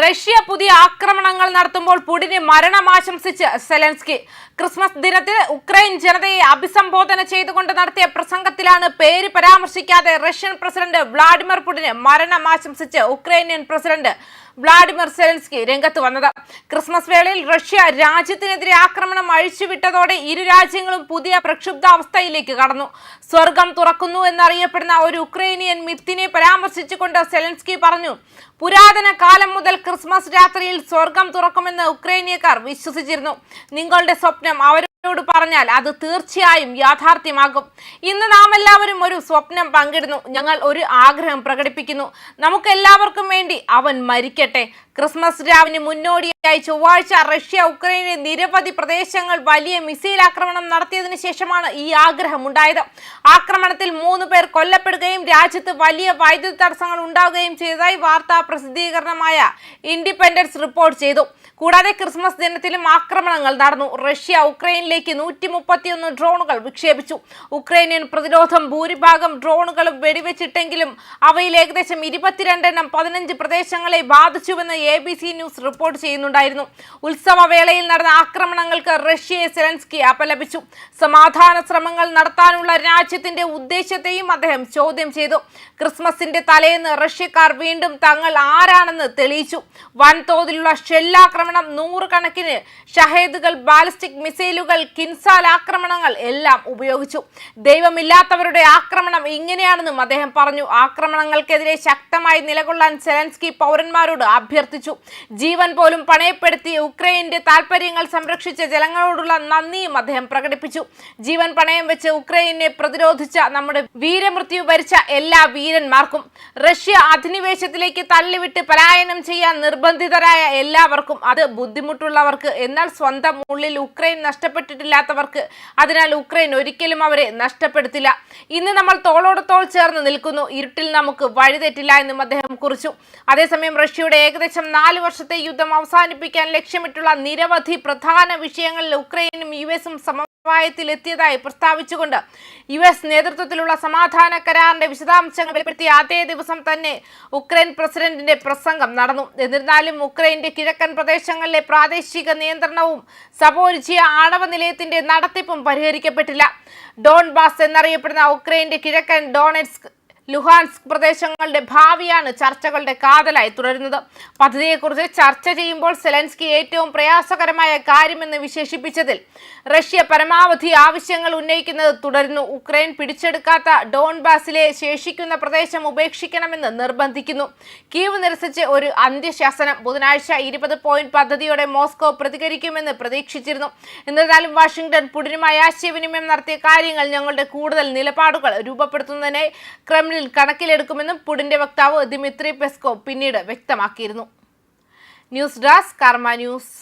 Russia പുതിയ ആക്രമണങ്ങൾ നടത്തുമ്പോൾ പുടിന് മരണം ആശംസിച്ച് സെലൻസ്കി. ക്രിസ്മസ് ദിനത്തിൽ ഉക്രൈൻ ജനതയെ അഭിസംബോധന ചെയ്തുകൊണ്ട് നടത്തിയ പ്രസംഗത്തിലാണ് പേര് പരാമർശിക്കാതെ റഷ്യൻ പ്രസിഡന്റ് വ്ളാഡിമിർ പുടിന് മരണം ആശംസിച്ച് ഉക്രൈനിയൻ പ്രസിഡന്റ് വ്ളാഡിമിർ സെലൻസ്കി രംഗത്ത് വന്നത്. ക്രിസ്മസ് വേളയിൽ റഷ്യ രാജ്യത്തിനെതിരെ ആക്രമണം അഴിച്ചുവിട്ടതോടെ ഇരു രാജ്യങ്ങളും പുതിയ പ്രക്ഷുബ്ധാവസ്ഥയിലേക്ക് കടന്നു. സ്വർഗം തുറക്കുന്നു എന്നറിയപ്പെടുന്ന ഒരു ഉക്രൈനിയൻ മിത്തിനെ പരാമർശിച്ചുകൊണ്ട് സെലൻസ്കി പറഞ്ഞു പുരാതന കാലം മുതൽ ക്രിസ്മസ് രാത്രിയിൽ സ്വർഗം തുറക്കുമെന്ന് ഉക്രൈനിയക്കാർ വിശ്വസിച്ചിരുന്നു. നിങ്ങളുടെ സ്വപ്നം അവരോട് പറഞ്ഞാൽ അത് തീർച്ചയായും യാഥാർത്ഥ്യമാകും. ഇന്ന് നാം എല്ലാവരും ഒരു സ്വപ്നം പങ്കിടുന്നു. ഞങ്ങൾ ഒരു ആഗ്രഹം പ്രകടിപ്പിക്കുന്നു. നമുക്ക് എല്ലാവർക്കും വേണ്ടി അവൻ മരിക്കട്ടെ. ക്രിസ്മസ് രാവിന് മുന്നോടിയായി ചൊവ്വാഴ്ച റഷ്യ ഉക്രൈനിലെ നിരവധി പ്രദേശങ്ങൾ വലിയ മിസൈൽ ആക്രമണം നടത്തിയതിനു ശേഷമാണ് ഈ ആഗ്രഹം ഉണ്ടായത് ആക്രമണത്തിൽ മൂന്ന് പേർ കൊല്ലപ്പെടുകയും രാജ്യത്ത് വലിയ വൈദ്യുതി തടസ്സങ്ങൾ ഉണ്ടാവുകയും ചെയ്തതായി വാർത്താ പ്രസിദ്ധീകരണമായ ഇൻഡിപെൻഡൻസ് റിപ്പോർട്ട് ചെയ്തു. കൂടാതെ ക്രിസ്മസ് ദിനത്തിലും ആക്രമണങ്ങൾ നടന്നു. റഷ്യ ഉക്രൈനിലേക്ക് നൂറ്റി മുപ്പത്തിയൊന്ന് ഡ്രോണുകൾ വിക്ഷേപിച്ചു. ഉക്രൈനിയൻ പ്രതിരോധം ഭൂരിഭാഗം ഡ്രോണുകളും വെടിവെച്ചിട്ടെങ്കിലും അവയിൽ ഏകദേശം ഇരുപത്തിരണ്ടെണ്ണം പതിനഞ്ച് പ്രദേശങ്ങളെ ബാധിച്ചുവെന്ന് A B C news report ചെയ്യുന്നുണ്ടായിരുന്നു. ഉത്സവവേളയിൽ നടന്ന ആക്രമണങ്ങൾക്ക് റഷ്യയെ സെലൻസ്കി അപലപിച്ചു സമാധാന ശ്രമങ്ങൾ നടത്താനുള്ള രാജ്യത്തിന്റെ ഉദ്ദേശത്തെയും അദ്ദേഹം ചോദ്യം ചെയ്തു. ക്രിസ്മസിന്റെ തലേന്ന് റഷ്യക്കാർ വീണ്ടും തങ്ങൾ ആരാണെന്ന് തെളിയിച്ചു. വൻതോതിലുള്ള ഷെല്ലാക്രമണം നൂറുകണക്കിന് ഷഹേദുകൾ ബാലിസ്റ്റിക് മിസൈലുകൾ കിൻസാൽ ആക്രമണങ്ങൾ എല്ലാം ഉപയോഗിച്ചു. ദൈവമില്ലാത്തവരുടെ ആക്രമണം ഇങ്ങനെയാണെന്നും അദ്ദേഹം പറഞ്ഞു. ആക്രമണങ്ങൾക്കെതിരെ ശക്തമായി നിലകൊള്ളാൻ സെലൻസ്കി പൗരന്മാരോട് അഭ്യർത്ഥിച്ചു. ജീവൻ പോലും പണയപ്പെടുത്തി ഉക്രൈന്റെ താൽപര്യങ്ങൾ സംരക്ഷിച്ച ജനങ്ങളോടുള്ള നന്ദിയും അദ്ദേഹം പ്രകടിപ്പിച്ചു. ജീവൻ പണയം വെച്ച് ഉക്രൈനെ പ്രതിരോധിച്ച നമ്മുടെ വീരമൃത്യു വരിച്ച എല്ലാ വീരന്മാർക്കും റഷ്യ അധിനിവേശത്തിലേക്ക് തള്ളിവിട്ട് പലായനം ചെയ്യാൻ നിർബന്ധിതരായ എല്ലാവർക്കും അത് ബുദ്ധിമുട്ടുള്ളവർക്ക് എന്നാൽ സ്വന്തം ഉള്ളിൽ ഉക്രൈൻ നഷ്ടപ്പെട്ടിട്ടില്ലാത്തവർക്ക് അതിനാൽ ഉക്രൈൻ ഒരിക്കലും അവരെ നഷ്ടപ്പെടുത്തില്ല. ഇന്ന് നമ്മൾ തോളോട് തോൾ ചേർന്ന് നിൽക്കുന്നു. ഇരുട്ടിൽ നമുക്ക് വഴിതെറ്റില്ല എന്നും അദ്ദേഹം കുറിച്ചു. അതേസമയം റഷ്യയുടെ ഏകദേശം നാല് വർഷത്തെ യുദ്ധം അവസാനിപ്പിക്കാൻ ലക്ഷ്യമിട്ടുള്ള നിരവധി പ്രധാന വിഷയങ്ങളിൽ ഉക്രൈനും യു എസും സമവായത്തിലെത്തിയതായി പ്രസ്താവിച്ചുകൊണ്ട് യു എസ് നേതൃത്വത്തിലുള്ള സമാധാന കരാറിന്റെ വിശദാംശങ്ങൾ വെളിപ്പെടുത്തി അതേ ദിവസം തന്നെ ഉക്രൈൻ പ്രസിഡന്റിന്റെ പ്രസംഗം നടന്നു. എന്നിരുന്നാലും ഉക്രൈന്റെ കിഴക്കൻ പ്രദേശങ്ങളിലെ പ്രാദേശിക നിയന്ത്രണവും സബോരിജിയ ആണവ നിലയത്തിന്റെ നടത്തിപ്പും പരിഹരിക്കപ്പെട്ടില്ല. ഡോൺബാസ് എന്നറിയപ്പെടുന്ന ഉക്രൈന്റെ കിഴക്കൻ ഡോണെറ്റ്സ്ക് ലുഹാൻസ്ക് പ്രദേശങ്ങളുടെ ഭാവിയാണ് ചർച്ചകളുടെ കാതലായി തുടരുന്നത്. പദ്ധതിയെക്കുറിച്ച് ചർച്ച ചെയ്യുമ്പോൾ സെലൻസ്കി ഏറ്റവും പ്രയാസകരമായ കാര്യമെന്ന് വിശേഷിപ്പിച്ചതിൽ റഷ്യ പരമാവധി ആവശ്യങ്ങൾ ഉന്നയിക്കുന്നത് തുടരുന്നു. ഉക്രൈൻ പിടിച്ചെടുക്കാത്ത ഡോൺബാസിലെ ശേഷിക്കുന്ന പ്രദേശം ഉപേക്ഷിക്കണമെന്ന് നിർബന്ധിക്കുന്നു. കീവ് നിരസിച്ച് ഒരു അന്ത്യശാസനം ബുധനാഴ്ച ഇരുപത് പോയിന്റ് പദ്ധതിയോടെ മോസ്കോ പ്രതികരിക്കുമെന്ന് പ്രതീക്ഷിച്ചിരുന്നു. എന്നിരുന്നാലും വാഷിംഗ്ടൺ പുടിനുമായി ആശയവിനിമയം നടത്തിയ കാര്യങ്ങൾ ഞങ്ങളുടെ കൂടുതൽ നിലപാടുകൾ രൂപപ്പെടുത്തുന്നതിനെ ക്രെംലിൻ കണക്കിലെടുക്കുമെന്നും പുടിന്റെ വക്താവ് ദിമിത്രി പെസ്കോ പിന്നീട് വ്യക്തമാക്കിയിരുന്നു. News desk Karma news.